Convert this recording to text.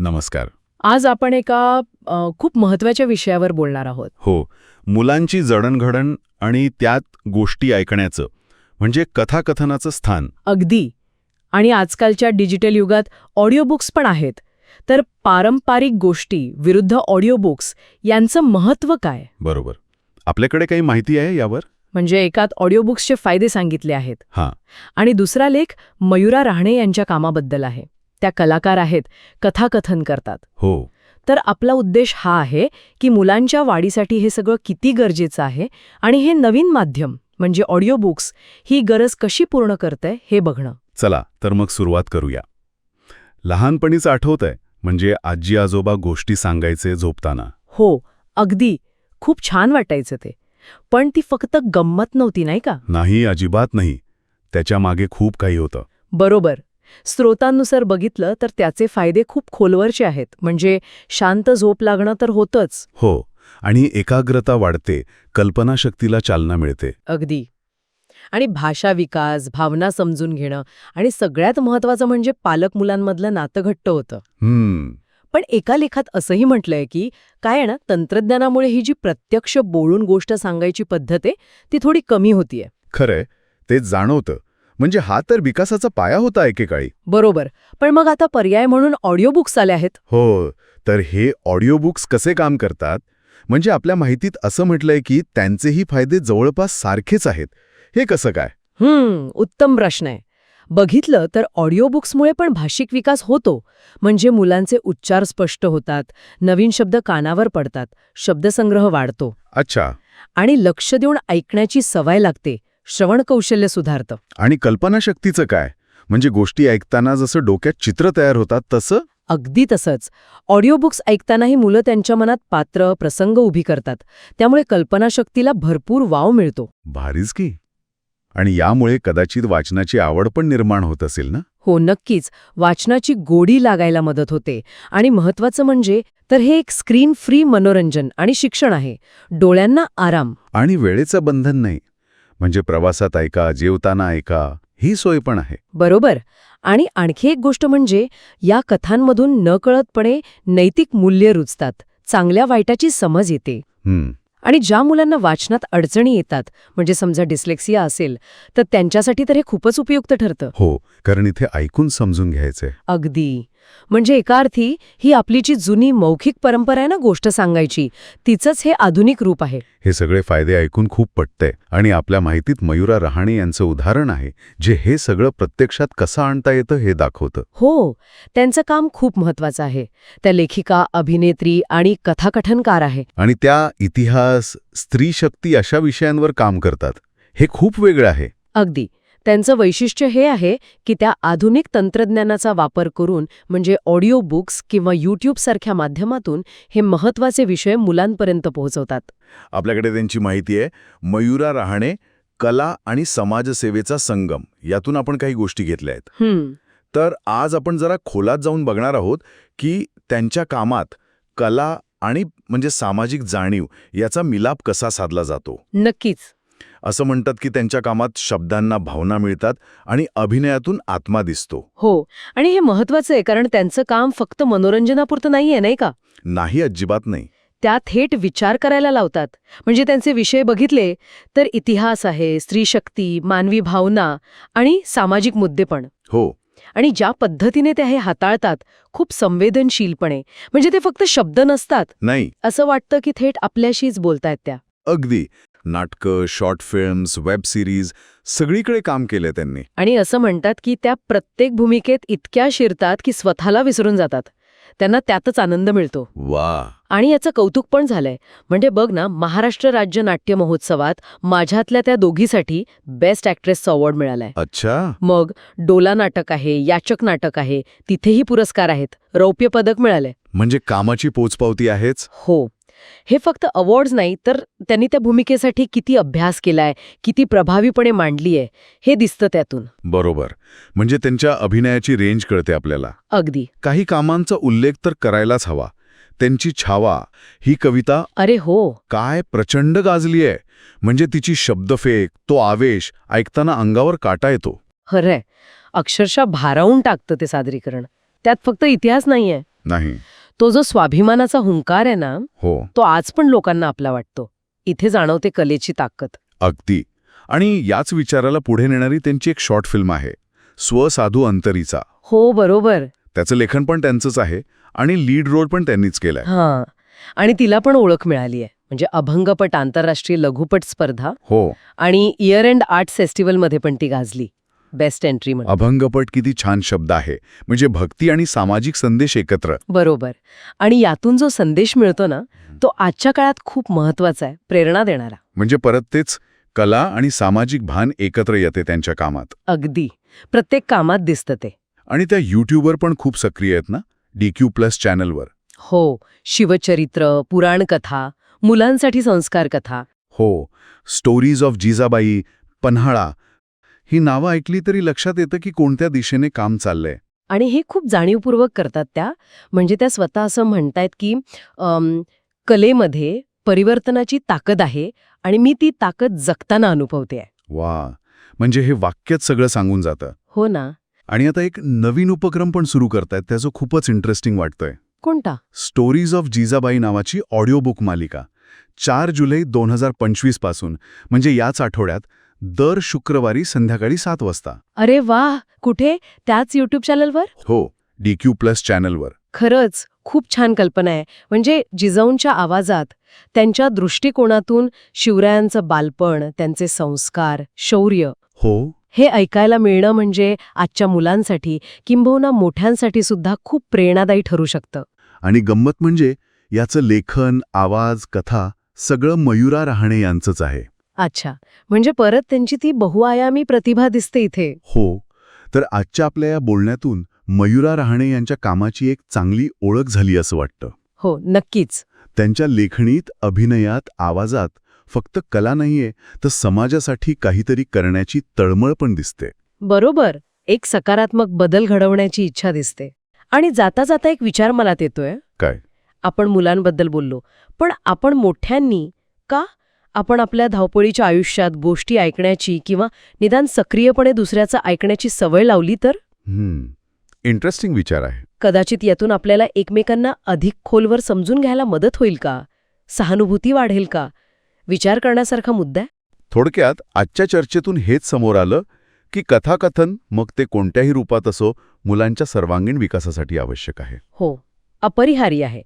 नमस्कार. आज आपण एका खूप महत्त्वाच्या विषयावर बोलणार आहोत. हो. मुलांची जडणघडण आणि त्यात गोष्टी ऐकण्याचं म्हणजे कथाकथनाचं स्थान. अगदी. आणि आजकालच्या डिजिटल युगात ऑडिओ बुक्स पण आहेत. तर पारंपरिक गोष्टी विरुद्ध ऑडिओ बुक्स यांचं महत्त्व काय? बरोबर. आपल्याकडे काही माहिती आहे यावर? म्हणजे एकात ऑडिओ बुक्सचे फायदे सांगितले आहेत. हां. आणि दुसरा लेख मयुरा राहणे यांच्या कामाबद्दल आहे. त्या कलाकार आहेत कथाकथन करतात. हो. तर आपला उद्देश हा आहे की मुलांच्या वाढीसाठी हे सगळं किती गरजेचं आहे आणि हे नवीन माध्यम म्हणजे ऑडिओ बुक्स ही गरज कशी पूर्ण करतंय हे बघणं. चला तर मग सुरुवात करूया. लहानपणीच आठवत आहे म्हणजे आजी आजोबा गोष्टी सांगायचे झोपताना. हो अगदी. खूप छान वाटायचं ते. पण ती फक्त गंमत नव्हती नाही का? नाही अजिबात नाही. त्याच्यामागे खूप काही होतं. बरोबर. स्रोतांनुसार बघितलं तर त्याचे फायदे खूप खोलवरचे आहेत. म्हणजे शांत झोप लागणं तर होतंच. हो आणि एकाग्रता वाढते कल्पनाशक्तीला चालना मिळते. अगदी. आणि भाषा विकास भावना समजून घेणं आणि सगळ्यात महत्वाचं म्हणजे पालक मुलांमधलं नातं घट्ट होतं. पण एका लेखात असंही म्हटलंय की काय ना तंत्रज्ञानामुळे ही जी प्रत्यक्ष बोलून गोष्ट सांगायची पद्धत आहे ती थोडी कमी होतीये. खरंय ते जाणवतं. म्हणजे हा तर विकासाचा पाया होता एकेकाळी. बरोबर. पण मग आता पर्याय म्हणून ऑडिओ बुक्स आले आहेत. हो तर हे ऑडिओ बुक्स कसे काम करतात? म्हणजे आपल्या माहितीत असं म्हटलंय की त्यांचेही फायदे जवळपास सारखेच आहेत. हे कसं काय? हम्म उत्तम प्रश्न आहे. बघितलं तर ऑडिओ बुक्समुळे पण भाषिक विकास होतो. म्हणजे मुलांचे उच्चार स्पष्ट होतात नवीन शब्द कानावर पडतात शब्दसंग्रह वाढतो. अच्छा. आणि लक्ष देऊन ऐकण्याची सवय लागते. श्रवण कौशल्य सुधारतं. आणि कल्पनाशक्तीचं काय? म्हणजे गोष्टी ऐकताना जसं डोक्यात चित्र तयार होतात तसं? अगदी तसंच. ऑडिओ बुक्स ऐकतानाही मुलं त्यांच्या मनात पात्र प्रसंग उभी करतात. त्यामुळे कल्पनाशक्तीला भरपूर वाव मिळतो. भारीच की. आणि यामुळे कदाचित वाचनाची आवड पण निर्माण होत असेल ना? हो नक्कीच. वाचनाची गोडी लागायला मदत होते. आणि महत्वाचं म्हणजे तर हे एक स्क्रीन फ्री मनोरंजन आणि शिक्षण आहे. डोळ्यांना आराम. आणि वेळेचं बंधन नाही. म्हणजे प्रवासात ऐका जेवताना ऐका ही सोय पण आहे. बरोबर. आणि आणखी एक गोष्ट म्हणजे या कथांमधून नकळतपणे नैतिक मूल्य रुजतात चांगल्या वाईटाची समज येते. आणि ज्या मुलांना वाचनात अडचणी येतात म्हणजे समजा डिस्लेक्सिया असेल तर त्यांच्यासाठी तर हे खूपच उपयुक्त ठरतं. हो कारण इथे ऐकून समजून घ्यायचंय. अगदी. म्हणजे एका अर्थी ही आपली जी जुनी मौखिक परंपरा आहे ना गोष्ट सांगायची. तिचंच हे आधुनिक रूप आहे. हे सगळे फायदे ऐकून खूप पटतंय आणि आपल्या माहितीत मयुरा रहाणे यांचं उदाहरण आहे जे हे सगळं प्रत्यक्षात कसं आणता येतं हे दाखवतं. हो त्यांचं काम खूप महत्वाचं आहे. त्या लेखिका अभिनेत्री आणि कथाकथनकार आहे. आणि त्या इतिहास स्त्री शक्ती अशा विषयांवर काम करतात. हे खूप वेगळं आहे. अगदी. त्यांचं वैशिष्ट्य हे आहे की त्या आधुनिक तंत्रज्ञानाचा वापर करून म्हणजे ऑडिओ बुक्स किंवा यूट्यूब सारख्या माध्यमातून हे महत्त्वाचे विषय मुलांपर्यंत पोहोचवतात. आपल्याकडे त्यांची माहिती आहे मयुरा रहाणे कला आणि समाजसेवेचा संगम यातून आपण काही गोष्टी घेतल्या आहेत. तर आज आपण जरा खोलात जाऊन बघणार आहोत की त्यांच्या कामात कला आणि म्हणजे सामाजिक जाणीव याचा मिलाप कसा साधला जातो. नक्कीच. असं म्हणतात की त्यांच्या कामात शब्दांना भावना मिळतात आणि अभिनयातून आत्मा दिसतो. हो आणि हे महत्वाचं आहे कारण त्यांचं काम फक्त मनोरंजनापुरतं नाहीये नाही का? नाही अजिबात नाही. त्या थेट विचार करायला लावतात. म्हणजे त्यांचे विषय बघितले तर इतिहास आहे स्त्रीशक्ती मानवी भावना आणि सामाजिक मुद्दे पण. हो. आणि ज्या पद्धतीने ते हे हाताळतात खूप संवेदनशीलपणे. म्हणजे ते फक्त शब्द नसतात. नाही. असं वाटतं की थेट आपल्याशीच बोलतायत त्या. अगदी. नाटकं शॉर्ट फिल्म्स वेब सिरीज सगळीकडे काम केलं त्यांनी. आणि असं म्हणतात की त्या प्रत्येक भूमिकेत इतक्या शिरतात की स्वतःला विसरून जातात. त्यांना त्यातच आनंद मिळतो. वा आणि याचं कौतुक पण झालंय. म्हणजे बघ ना महाराष्ट्र राज्य नाट्य महोत्सवात माझ्यातल्या त्या दोघीसाठी बेस्ट ॲक्ट्रेसचा अवॉर्ड मिळालाय. अच्छा. मग डोला नाटक आहे याचक नाटक आहे तिथेही पुरस्कार आहेत. रौप्य पदक मिळालंय. म्हणजे कामाची पोचपावती आहेच? हो. हे फक्त अवॉर्ड्स नाही तर त्यांनी त्या भूमिकेसाठी किती अभ्यास केलाय किती प्रभावीपणे मांडली आहे हे दिसतं त्यातून. बरोबर. म्हणजे त्यांच्या अभिनयाची रेंज कळते आपल्याला. अगदी. काही कामांचा उल्लेख तर करायलाच हवा. त्यांची छावा ही कविता अरे हो. काय प्रचंड गाजली आहे म्हणजे तिची शब्दफेक तो आवेश ऐकताना अंगावर काटा येतो. खरंय. अक्षरशः भारावून टाकतं ते सादरीकरण. त्यात फक्त इतिहास नाहीये. नाही. तो जो स्वाभिमानाचा हुंकार आहे ना हो. तो आज पण लोकांना आपला वाटतो. इथे जाणवते कलेची ताकद. अगदी. आणि याच विचाराला पुढे नेणारी त्यांची एक शॉर्ट फिल्म आहे स्वसाधू अंतरीचा. हो बरोबर. त्याचं लेखन पण त्यांचंच आहे आणि लीड रोल पण त्यांनीच केलाय. हां. आणि तिला पण ओळख मिळाली आहे म्हणजे अभंगपट आंतरराष्ट्रीय लघुपट स्पर्धा हो. आणि इयर एंड आर्ट फेस्टिवलमध्ये पण ती गाजली. बेस्ट एंट्री म्हणून. अभंगपट किती छान शब्द आहे. म्हणजे भक्ती आणि सामाजिक संदेश एकत्र. बरोबर. आणि यातून जो संदेश मिळतो ना तो आजच्या काळात खूप महत्त्वाचा आहे प्रेरणा देणारा. म्हणजे परत तेच कला आणि सामाजिक भान एकत्र येते त्यांच्या कामात. अगदी. प्रत्येक कामात दिसतं ते. आणि त्या यूट्यूबवर पण खूप सक्रिय आहेत ना? डीक्यू प्लस चॅनलवर हो. शिवचरित्र पुराणकथा मुलांसाठी संस्कार कथा. हो. स्टोरीज ऑफ जिजाबाई पन्हाळा ही नावं ऐकली तरी लक्षात येतं की कोणत्या दिशेने काम चाललंय. आणि हे खूप जाणीवपूर्वक करतात त्या. म्हणजे त्या स्वतः असं म्हणतायत की कलेमध्ये परिवर्तनाची ताकद आहे आणि मी ती ताकद जगताना अनुभवते वा. म्हणजे हे वाक्यच सगळं सांगून जातं. हो ना. आणि आता एक नवीन उपक्रम पण सुरू करतायत त्याचं खूपच इंटरेस्टिंग वाटतंय. कोणता? स्टोरीज ऑफ जिजाबाई नावाची ऑडिओ बुक मालिका. चार जुलै दोन हजार पंचवीसपासून. म्हणजे याच आठवड्यात दर शुक्रवारी संध्याकाळी सात वाजता. अरे वा कुठे? त्याच युट्यूब चॅनलवर हो डीक्यू प्लस चॅनलवर खरंच खूप छान कल्पना आहे. म्हणजे जिजाऊंच्या आवाजात त्यांच्या दृष्टिकोनातून शिवरायांचं बालपण त्यांचे संस्कार शौर्य हो. हे ऐकायला मिळणं म्हणजे आजच्या मुलांसाठी किंबहुना मोठ्यांसाठी सुद्धा खूप प्रेरणादायी ठरू शकतं. आणि गंमत म्हणजे याचं लेखन आवाज कथा सगळं मयुरा रहाणे यांचंच आहे. अच्छा. म्हणजे परत त्यांची ती बहुआयामी प्रतिभा दिसते इथे. हो. तर आजच्या आपल्या या बोलण्यातून मयुरा रहाणे यांच्या कामाची एक चांगली ओळख झाली असं वाटतं. हो नक्कीच. त्यांच्या लेखणीत अभिनयात आवाजात फक्त कला नाहीये तर समाजासाठी काहीतरी करण्याची तळमळ पण दिसते. बरोबर. एक सकारात्मक बदल घडवण्याची इच्छा दिसते. आणि जाता जाता एक विचार मनात येतोय. काय? आपण मुलांबद्दल बोललो. पण आपण मोठ्यांनी का आपण आपल्या धावपळीच्या आयुष्यात गोष्टी ऐकण्याची किंवा निदान सक्रियपणे दुसऱ्याचं ऐकण्याची सवय लावली तर? हम्म. इंटरेस्टिंग विचार आहे. कदाचित यातून आपल्याला एकमेकांना अधिक खोलवर समजून घ्यायला मदत होईल का? सहानुभूती वाढेल का? विचार करण्यासारखा मुद्दा थोडक्यात आजच्या चर्चेतून हेच समोर आलं की कथाकथन मग ते कोणत्याही रूपात असो मुलांच्या सर्वांगीण विकासासाठी आवश्यक आहे. हो अपरिहार्य आहे.